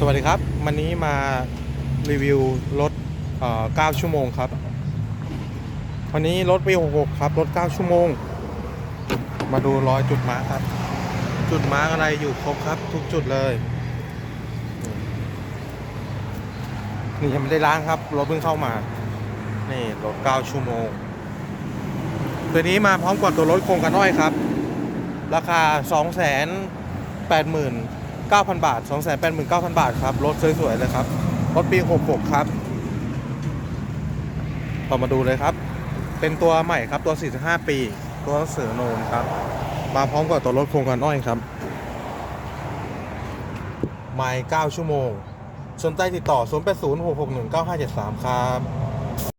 สวัสดีครับ วันนี้มารีวิวรถเ9ชั่วโมงครับ วันนี้รถปี66 ครับ รถ 9 ชั่วโมง มาดูรอยจุดมาร์ครับ จุดมาร์อะไรอยู่ครบครับ ทุกจุดเลย นี่ยังไม่ได้ล้างครับ รถเพิ่งเข้ามา นี่รถ 9 ชั่วโมง ตัวนี้มาพร้อมกับตัวรถโครงกันน้อยครับ ราคา 2 8 9 0 0 0 บาท 2 8 9 0 0 0 บาทครับ รถสวยๆเลยครับ รถปี 66 ครับต่อมาดูเลยครับ เป็นตัวใหม่ครับ ตัว 45 ปี ตัวเสือโนนครับ มาพร้อมกับตัวรถโครงกันอ้อยครับ ไม่9ชั่วโมง สนใจติดต่อ 0 8 0 6 6 1 9 5 7 3 ครับ